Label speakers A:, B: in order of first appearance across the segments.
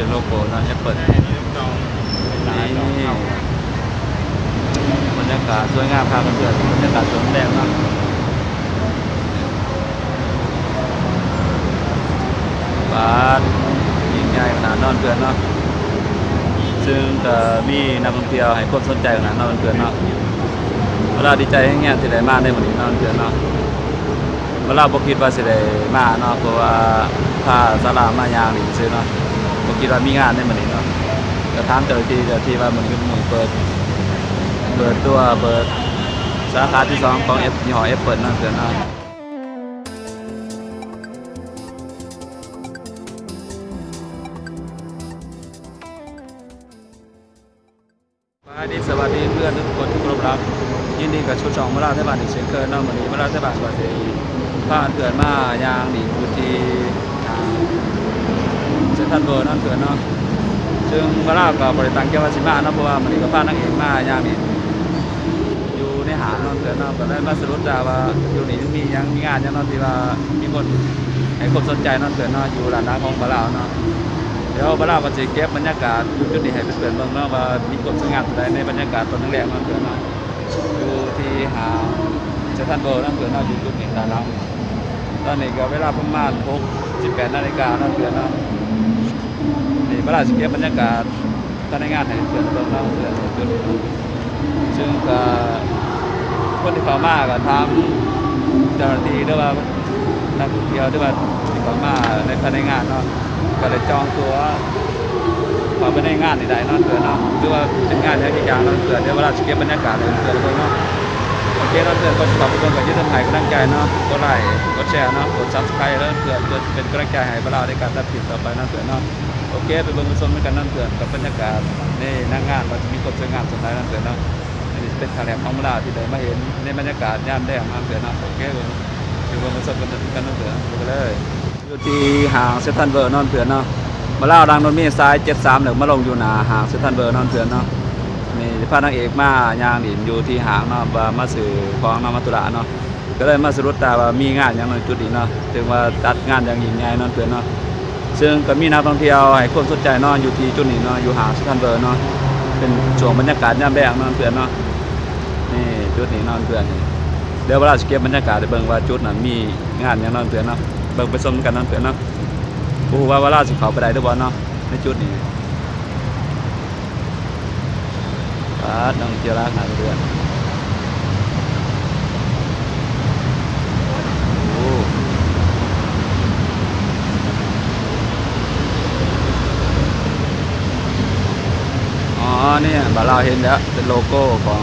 A: เป็นโลโก้นาะแอปเปิล
B: นี่
A: บรรยากาศสวยงามพาเพื่อนบรรยากาศสวนแดงเนาะบาสยิ่งใหญ่ขนาดนอนเพื่อนเนาะซึ่งก็มีนักท่องเที่ยวให้ความสนใจขนาดนอนเพื่อนเนาะเวลาดีใจแห้งๆที่ได้มาในวันนี้นอนเพื่อนเนาะเวลาบ่คิดว่าสิได้มาเนาะเพราะว่าพาสลามมายางนี่ซื้อเนาะ บ่คิดว่ามีงานในวันนี้เนาะก็ถามเจ้าหน้าที่เจ้าหน้าที่ว่ามันคือมือเปิดเปิดตัวเปิดสาขาที่สองของเอฟยี่ห้อเอฟเปิดนั่นเพื่อนนะสวัสดีสวัสดีเพื่อนทุกคนทุกคนรักยินดีกับชุดสองมาลาเทบานอีกเช่นเคยเนอกวันนี้มาลาเทบานก็จะพาเพื่อนมายางดีพื้นที่ ทรัลเวิร์นั่นเพื่อนเนาะซึ่งมาลาก็บริตังเกี่ยวกับสิมาเนาะเพราะว่ามันนี้ก็พานักเอกมายางนี่อยู่ในหาดเนอนเพื่อนเนาะก็ได้มาสรุปดาว่าอยู่นี่มียังมีงานยังเนอนที่ว่ามีคนให้คนสนใจเนอนเพื่อนเนาะอยู่ร้านน้าของบาลาวเนาะเดี๋ยวบาลาวก็จะเก็บบรรยากาศจุดนี้ให้เพื่อนเบิ่งเนาะว่ามีคนสงามใดในบรรยากาศตอนแรกๆเนอนเพื่อนเนาะอยู่ที่หาดเซนทรัลเวิลด์เนอนเพื่อนเนาะอยู่จุดนี้ด้านหลังตอนนี้ก็เวลาประมาณ6 18นาฬิกาเนอนเพื่อนเนาะ นี่บาลาวจะเก็บบรรยากาศภายในงานให้เพื่อนเบิ่งเนาะเพื่อนจุดนี้ซึ่งก็คนที่เขามาก็ทำเจ้าหน้าที่ด้วยว่านักท่องเที่ยวด้วยว่าที่เขามาในภายในงานเนาะก็เลยจองตัวมาไปในงานนี่ได้เนอนเกิดเนาะหรือว่าเป็นงานอย่างอีกอย่างเนอนเกิดเดี๋ยวเวลาจะเก็บบรรยากาศเลยเกิดเลยเนาะโอเคเนอนเกิดก็ขอบคุณกับยึดต้นไม้กำลังใจเนาะกดไลค์กดแชร์เนาะกดซับสไครต์แล้วเกิดเกิดเป็นกำลังใจให้พวกเราในการตัดสินต่อไปเนอนเกิดเนาะ โอเคไปเบิ่งไปชมกันเนอนเกิดกับบรรยากาศในหน้างงานว่าจะมีคนสวยงามสดใสเนอนเกิดเนาะอันนี้เป็นครั้งแรกของเราที่ได้มาเห็นในบรรยากาศย่ามแดงมาเสือนนะโอเคเลยอยู่บนมาสดกันกันน้องเสือดูกันเลยอยู่ที่ห่างเซนทันเบอร์นอนเสือนเนาะมาเล่าดังนนมีซ้าย73หรือมาลงอยู่หนาห่างเซนทันเบอร์นอนเสือนเนาะมีพระนางเอกมาย่างดินอยู่ที่หางเนาะว่ามาสื่อของนอมาตุระเนาะก็เลยมาสรุปตาว่ามีงานอย่างในจุดนี้เนาะถึงว่าจัดงานอย่างยิ่งใหญ่นอนเสือนเนาะ ซึ่งก็มีนักท่องเที่ยวให้ความสนใจเนาะอยู่ที่จุดนี้เนาะอยู่หางเซนทรันเบอร์เนาะเป็นช่วงบรรยากาศยามแดงนอนเสือนเนาะนี่จุดนี้นอนเพื่อนนี่เดี๋ยวเวลาสเก็บบรรยากาศไปเบิ่งว่าจุดนั้นมีงานหยังนอนเพื่อนเนาะเบิ่งไปชมกันนอนเพื่อนเนาะผู้ว่าเวลาสิเขาไปได้หรือบ่เนาะในจุดนี้ปาดน้องเจียราหาเพื่อนโอ้อ๋อ เนี่ยบาเราเห็นแล้วเป็นโลโก้ของ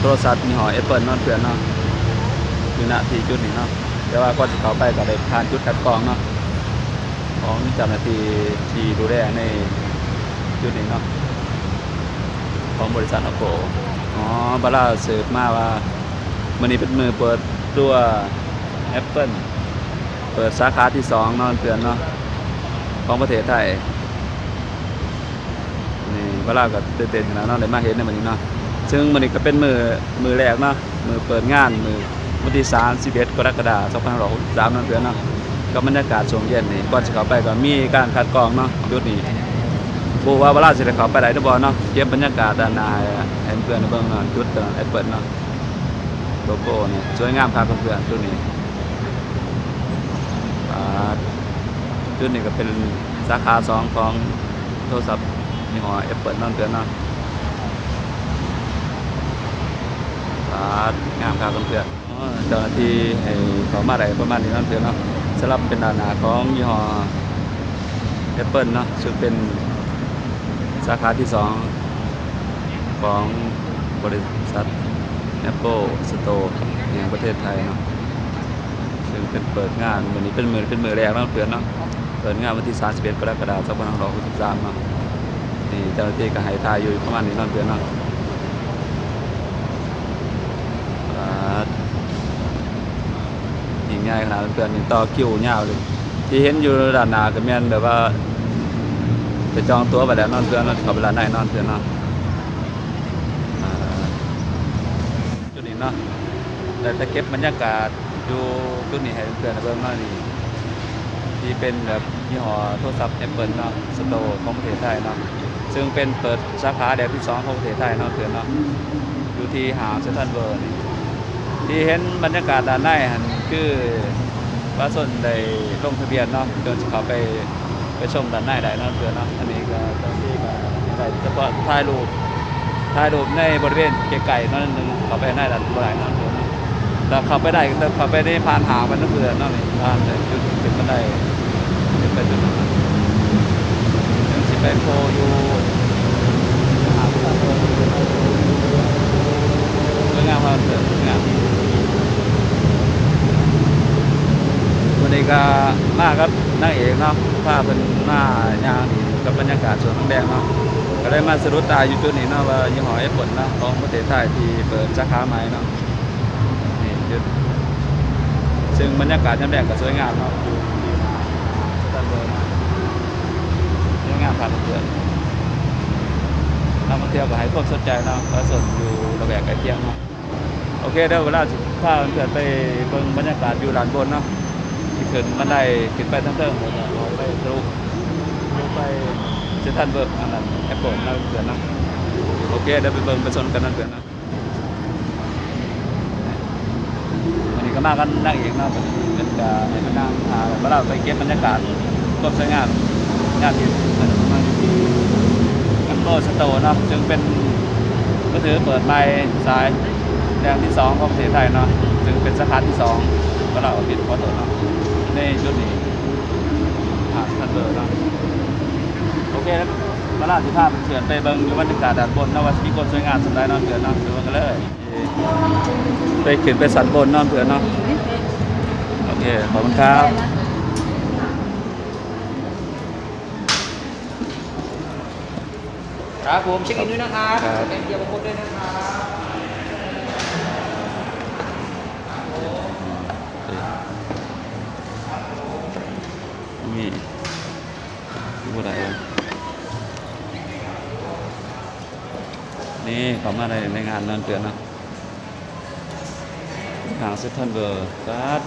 A: โทรศัพท์มีหอ Apple เนอนเพื่อนเนาะอยู่ณที่จุดนี้เนาะแต่ว่าก่อนจะเข้าไปก็ได้ผ่านจุดคัดกรองเนาะของเจ้าหน้าที่ที่ดูแลในจุดนี้เนาะของบริษัทอโกอ๋อบาร่าเสิร์ฟมาว่ามันนี้เป็นมือเปิดตัว Apple เปิดสาขาที่สองนอนเพื่อนเนาะของประเทศไทย นี่บาร่าก็ตื่นเต้นขนาดเนาะได้มาเห็นในวันนี้เนาะซึ่งมันนี้ก็เป็นมือมือแรกเนาะมือเปิดงานมือวันที่31กรกฎาคม2563นั่นเพื่อนเนาะก็บรรยากาศช่วงเย็นนี่ก่อนจะเข้าไปก็มีการคัดกรองเนาะจุดนี้บ่ว่าเวลาสิได้เข้าไปได้หรือบ่เนาะเก็บบรรยากาศด้านหน้าให้เพื่อนเบิ่งจุดตรงแอเปิลเนาะโลโก้นี่สวยงามครับเพื่อนจุดนี้จุดนี้ก็เป็นสาขาสองของโทรศัพท์ ยี่ห้อ Apple นั่นเพื่อนเนาะครับงามครับเพื่อนเจ้าหน้าที่ให้เขามาได้ประมาณนี้นั่นเพื่อนเนาะสำหรับเป็นด้านหน้าของยี่ห้อ Apple เนาะซึ่งเป็นสาขาที่สองของบริษัท Apple Store แห่งประเทศไทยเนาะซึ่งเป็นเปิดงานวันนี้เป็นมือเป็นมือแรกเนาะเพื่อนเนาะเปิดงานวันที่ 31 กรกฎาคม2563เนาะ นี่เจ้าหน้าที่ก็ให้ทายอยู่ประมาณนี้นาะเพื่อนนาะครับยิงง่ายขนาดเพื่อนนี่ต่อคิวยาวเลยที่เห็นอยู่ด้านหน้าก็แม่นแบบว่าไปจองตัวไปแล้วนอนเพื่อนนอนเขาเวลาไหนนอนเพื่อนนะอ่าจุดนี้เนาะแต่จะเก็บบรรยากาศอยู่จุดนี้ให้เพื่อนเบิ่งเนาะนี่ที่ที่เป็นแบบยี่ห้อโทรศัพท์ Apple เนาะสโตร์ของประเทศไทยเนาะ ซึ่งเป็นเปิดสาขาแดนที่สองของประเทศไทยเนาะเถือนเนาะอยู่ที่หาเซนทรัลเวิร์นี่ที่เห็นบรรยากาศด้านในหันคือว่าส่วนได้ลงทะเบียนเนาะเดินเขาไปไปชมด้านในได้เนาะเถือนเนาะอันนี้ก็เจ้าหน้าที่ก็ได้เฉพาะถ่ายรูปถ่ายรูปในบริเวณไกลๆนั่นนึงเขาไปในด้านบริเวณนั้นเถือนเนาะแต่เขับไปได้แต่ขับไปได้ผ่านหางมันนั่นคือนั่นนี่ผ่านเลยจุดจุดมันได้จุดไปจุดนั้นยังสิ ไปโพอยู่สวยงามครับสวยงามวันนี้ก็มาครับนางเอกเนาะพาเป็นมาย่างกับบรรยากาศสวนน้ำแดงเนาะก็ได้มาสะดุดตาอยู่จุดนี้เนาะว่ายี่ห้อเอฟผลนะของประเทศไทยที่เปิดสาขาใหม่เนาะนี่จุดซึ่งบรรยากาศน้ำแดงก็สวยงามเนาะอยู่ที่ตันเบอร์นะสวยามผ่าเพื่อนนักท่องเที่ยวก็ให้ความสนใจเนาะเพราะส่วนอยู่ระแวกใกล้เคียงเนาะโอเคเดี๋ยวเวลาพาเพื่อนไปเบิ่งบรรยากาศอยู่ด้านบนเนาะที่ขึ้นบันไดขึ้นไปทั้งเทิงแล้วก็ออกไปทะลุไปเซนทรัลเบิร์กอันนั้นแอปเปิลนะเพื่อนนะโอเคเดี๋ยวไปเบิ่งไปชนกันนั่นเพื่อนนะวันนี้ก็มากันนั่งเองเนาะเป็นกาให้มานั่งหาเวลาไปเก็บบรรยากาศก็สวยงาม งานที่มันมาอยู่ที่กันโตสโตเนาะซึ่งเป็นก็ถือเปิดไม้สายแดงที่สองของประเทศไทยเนาะซึ่งเป็นสาขาที่สองก็เราปิดพอตัวเนาะในจุดนี้หาดทันเบอร์เนาะโอเคแล้วมาลาสิภาพเขื่อนไปเบิ่งอยู่บรรยากาศด้านบนนาะว่ามีคนสวยงามสำหรับเนาะเขื่อนนาะไปเบิ่งกันเลยไปขึ้นไปสันบนนอนเผื่อเนาะโอเคขอบคุณครับ
B: ครับผมเช็คอินด้วยนะครับ
A: ครับ
B: สแกนเกียร์บางคนด้วยนะครับ
A: มีผู้ใดวะนี่เขามาในในงานนั่นเตือนเนาะหางเซตทันเบอร์กัด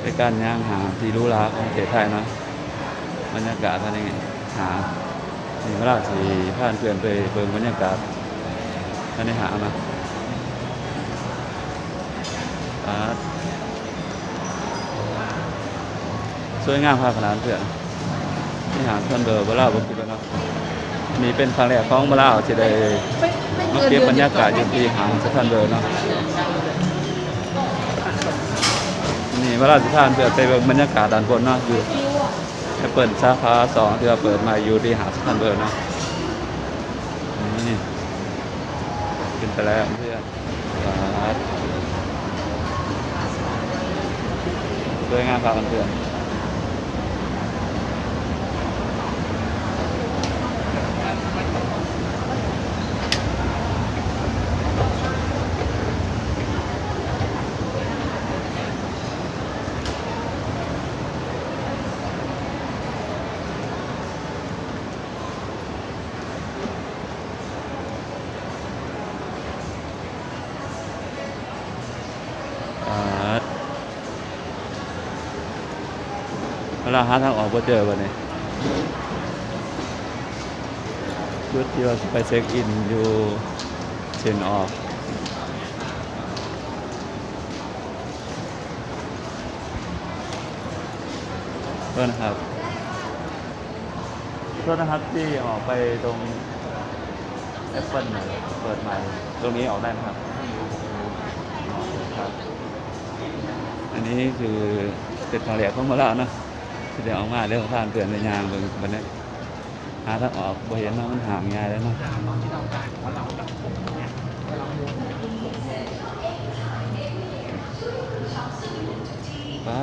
A: ไปการย่างหาที่รู้ลาของประเทศไทยเนาะบรรยากาศท่านยังไงหา นี่เวลาสีผ่านเพื่อนไปเบิ่งบรรยากาศท่านได้หามากัดสวยงามภาพขนาดเพื่อนนี่หาเพื่อนเบอร์เวลาผมคิดว่านะนี่เป็นครั้งแรกของเวลาที่ได้มาเก็บบรรยากาศอยู่ที่หางสถานเบอร์เนาะนี่เวลาสิทานเปิดไปเบิ่งบรรยากาศด้านบนเนาะอยู่แอ เปิดสาขาสองที่เราเปิดมาอยู่ที่หาสันเบอร์เนาะนี่ขึ้นไปแล้วเพื่อนสวยงามภาพเพื่อน เวลาหาทางออกก็เจอวันนี้ชุดที่ว่าไปเช็คอินอยู่เชนออกโทษนะครับโทษนะครับที่ออกไปตรงแอปเปิลเปิดใหม่ตรงนี้ออกได้ไหมครับ อันนี้คือเป็นทางแหลกของมาแล้วนะ ที่เดี๋ยวออกมาเรื่องผ่านเปลี่ยนในยางเบิ่งบันนี้หาทางออกบ่เห็นเนาะมันห่างง่ายแล้วเนาะป้า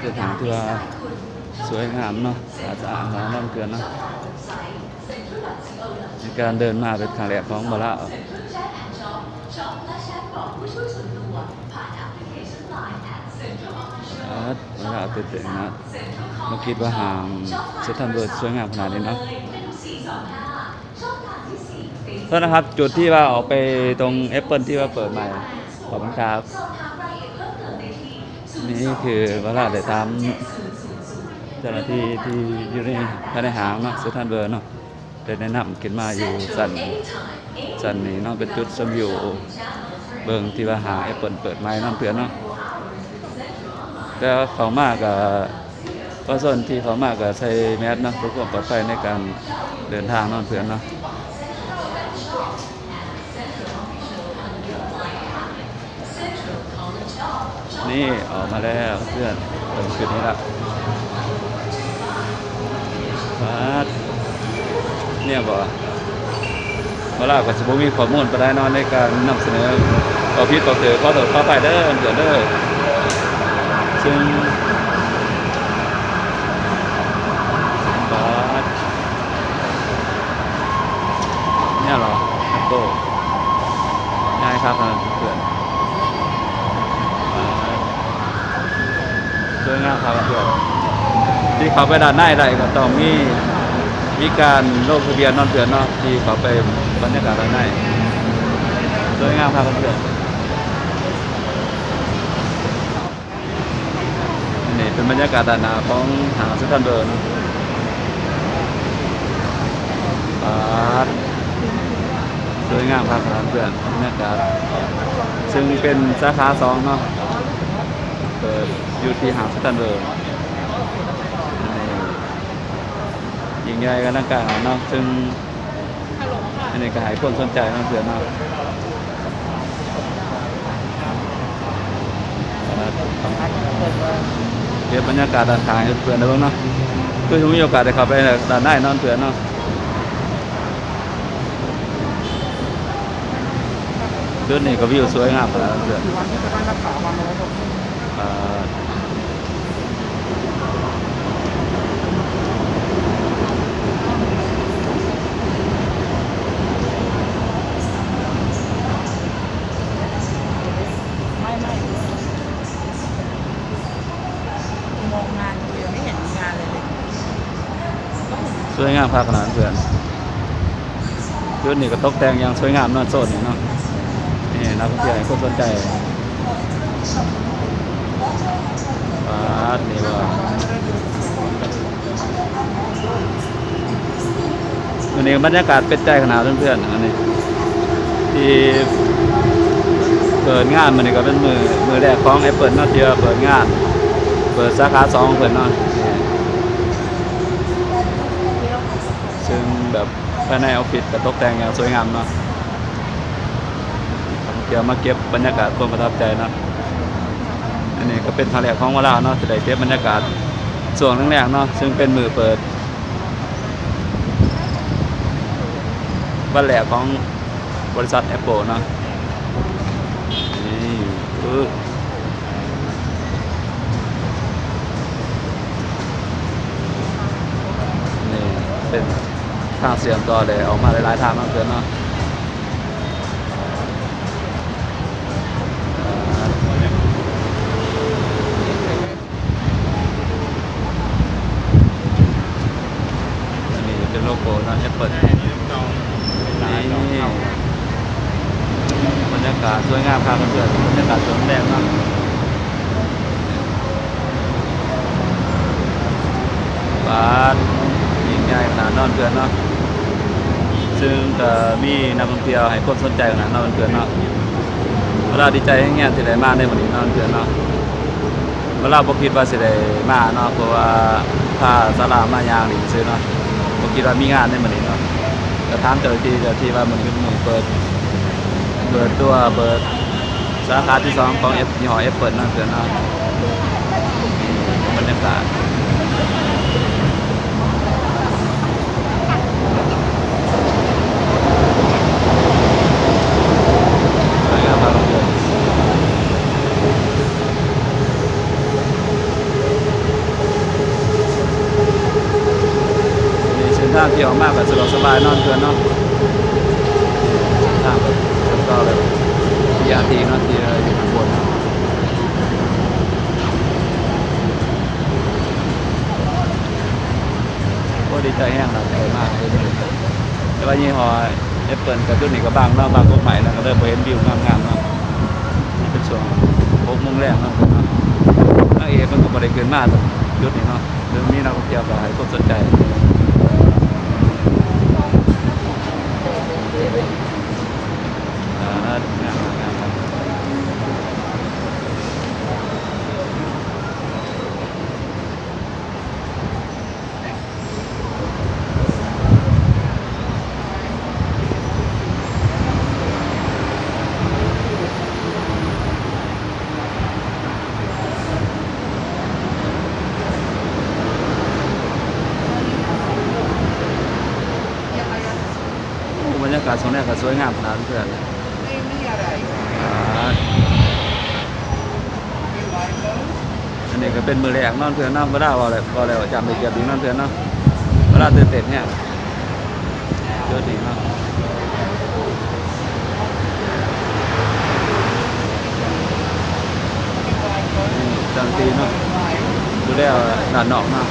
A: เดินทางเถือสวยงามเนาะสะอาดสะอาดแล้วน้ำเกลือนเนาะในการเดินมาเป็นทางแหลกของมาละผ่านแอปพล้วอาร์ต เวลาตื่นเต้นนะมาคิดว่าหางเซตันเบิร์ดสวยงามขนาดนี้เนาะโทษนะครับจุดที่ว่าออกไปตรงแอปเปิลที่ว่าเปิดใหม่ ขอบคุณครับ นี่คือเวลาได้ตามเจ้าหน้าที่ที่อยู่ในภายในหางเนาะเซนทรัลเบอร์เนาะได้แนะนำขึ้นมาอยู่สันสันนี้เนาะเป็นจุดชมวิวเบิ่งที่ว่าหาแอปเปิลเปิดไม้นั่นเพื่อนเนาะ แล้วเขามากกับก็ส่วนที่เขามากกับใช้แมสเนาะเพื่อความปลอดภัยในการเดินทางนั่นเพื่อนเนาะนี่ออกมาแล้วเพื่อนเติมขึ้นนี้ละมาดเนี่ยบอกเวลาก็จะบ่มีข้อมูลปได้นอนในการนำเสนอต่อพิษต่อเถือข้อต่อข้อไปเด้อเดือเด้อ ซึ่งบาดเนี่ยหรอแอปโก้ง่ายครับเพื่อนสวยงามครับเพื่อนที่เขาไปด้านในได้ก็ต้องมีมีการลงทะเบียนนอนเถื่อนเนาะที่เขาไปบรรยากาศด้านในสวยงามครับเพื่อนนี่ เป็นบรรยากาศด้านหน้าของหางเซนทรัลเบิร์นปาดสวยงามครับเพื่อนบรรยากาศซึ่งเป็นสาขาสองเนาะเปิดอยู่ที่หางสแตนเดอร์ยิงใหญ่กันตั้งกางเนาะซึ่งอันนี้ก็หายคนสนใจเนาะเพื่อนเนาะ เก็บบรรยากาศด้านข้างให้เพื่อนได้บ้างเนาะคือผมมีโอกาสได้เข้าไปด้านในเนอนเพื่อนเนาะคืนนี้ก็วิวสวยงามขนาดนั้นเพื่อน
B: วันที่จะได้รักษาวันอะไรตรงนี้
A: อ่า
C: ไม่ไม่มองงานเดียวไม่เห็นมีงานเลยเลย
A: ส วยงามภาคขนาดนั้นเพื่อนคืนนี้ก็ตกแต่งอย่างสวยงามนอนโซนนี่เนาะนี่นักท่องเที่ยวคนสนใจปาดนี่ว่าวันนี้บรรยากาศเป็นใจขนาดเพื่อนๆอันนี้ที่เปิดงานมันนี่ก็เป็นมือมือแรกของแอปเปิลเนาะที่ว่าเปิดงาน เปิดสาขาสองเปิดเนาะนี่ ซึ่งแบบภายในออฟฟิศก็ตกแต่งอย่างสวยงามเนาะเดี๋ยวมาเก็บบรรยากาศความประทับใจนะอันนี้ก็เป็นทางแรกของเวลาเนาะจะได้เก็บบรรยากาศส่วนแรกๆเนาะซึ่งเป็นมือเปิดวันแรกของบริษัท Apple เนาะนี่ปึ๊บนี่เป็น ทางเสียงต่อเลยออกมาหลายๆทางมากเกินเนาะอันนี้เป็นโลโก้นะแอปเปิลนี่บรรยากาศสวยงามครับเพื่อนๆบรรยากาศสวนแดงเนาะบ้านยิ่งใหญ่ขนาดนอนเพื่อนเนาะ ซึ่งก็มีนักท่องเที่ยวให้คนสนใจขนาดนอนเพื่อนเนาะเวลาดีใจแง่ที่ได้มาในวันนี้นอนเพื่อนเนาะเวลาบ่คิดว่าสิได้มาเนาะเพราะว่าพาสลามายางนี่ซื้อเนาะบ่คิดว่ามีงานในมื้อนี้เนาะก็ถามเจ้าที่เจ้าที่ว่ามันเป็นมื้อเปิดเปิดตัวเปิดสาขาที่สองของ F ยี่ห้อ Apple เนาะเพื่อนเนาะบรรยากาศสวยงามมากเพื่อน มีเส้น ทางที่ออกมากแบบสะดวกสบายนอนเกินเนาะทางแบบเชื่อมต่อแบบพีอาทีเนาะที่เรอยู่ข้างบนเนาะโอ้ดีใจแห้งหลับใจมากเลยแต่ว่ายี่ห้อแอปเปิลกับรุ่นนี้ก็บางเนาะบางกฎหมายแล้วก็เริ่มไปเห็นวิวงามๆเนาะนี่เป็นช่วงหกโมงแรกเนาะเนาะนางเอกมันก็บ่ได้เกินมากหรอกยุดนี่เนาะเรื่องนี้นักท่องเที่ยวก็ให้ความสนใจอ่างามงามครับบรรยากาศตรงนี้ก็สวยงามขนาดเพื่อน
B: ไม่มีอะไร
A: อันนี้ก็เป็นมือแรกนอนเพื่อนเนาะเวลาว่าอะไรว่าแล้วจำไปเก็บดีนอนเพื่อนเนาะเวลาตื่นเต้นเนี่ยเจอะดีเนาะจังตีเนาะดูแล้วด่านนอกเนาะ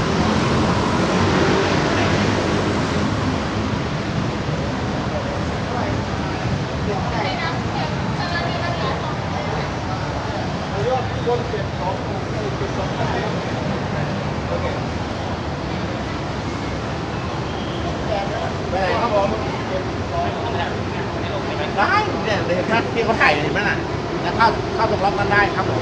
B: ไปไหนครับผมได้เที่เขาถ่ายเห็นไหมน่ะแล้วเข้าเข้าตรงล็อกกันได้ครับผม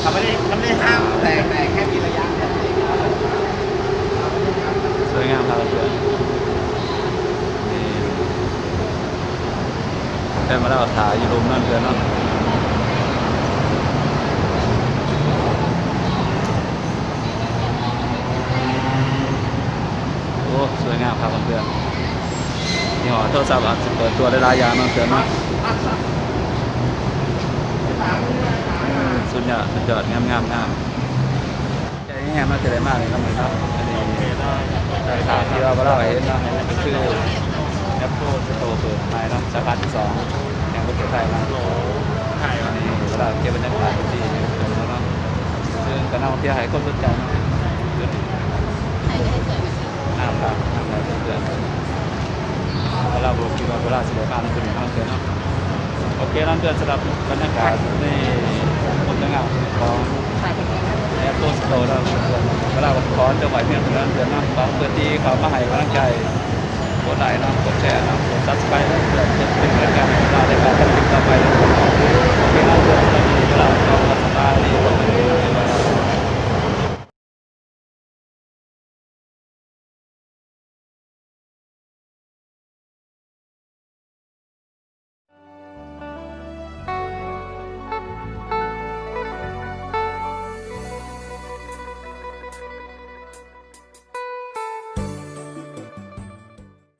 B: เขาไม่ได้เขาไม่ได้ห้ามแต่แต่แค่มีระยะแค่นั้ครับ
A: สวยงามครับเพื่อนนี่ได้มาแล้วถ่ายอยู่รุมนั่นเพื่อนเนาะโอ้สวยงามครับเพื่อนนี่หอโทรศัพท์อาจจะเปิดตัวได้หลายอย่างเนะเพื่อนเนาะ สุดยอดสุดยอดงามงามงามใจแง่มากจะได้มากเลยครับเหมือนเนาะอันนี้ราคาที่เราเราเห็นเนาะคือแอปเปิลสโตเปิดใหม่เนาะสาขาที่สองแห่งประเทศไทยนะ
B: ถ่าย
A: อันนี้เวลาเก็บบรรยากาศที่เกิดแล้วเนาะซึ่งก็น่าที่ยวให้คนสนใจนะคือน้ำครับน้ำครับเพื่อนเวลาบอกคิดว่าเวลาสิบห้านาทีน้ำเกินเนาะ โอเคนั่นเกินสำหรับบรรยากาศในคนงามของแอปโตสโตร์แล้วเพื่อนเวลาผมขอจะไหวเพียงเท่านั้นเดือนเนาะของเพื่อนที่เขามาให้กำลังใจกดไลค์นะกดแชร์นะกดซับสไครต์นะเพื่อจะเป็นกำลังใจให้เราในการทำคลิปต่อไปนะโอเคนั่นเกินสำหรับเวลาเราสตาร์ดี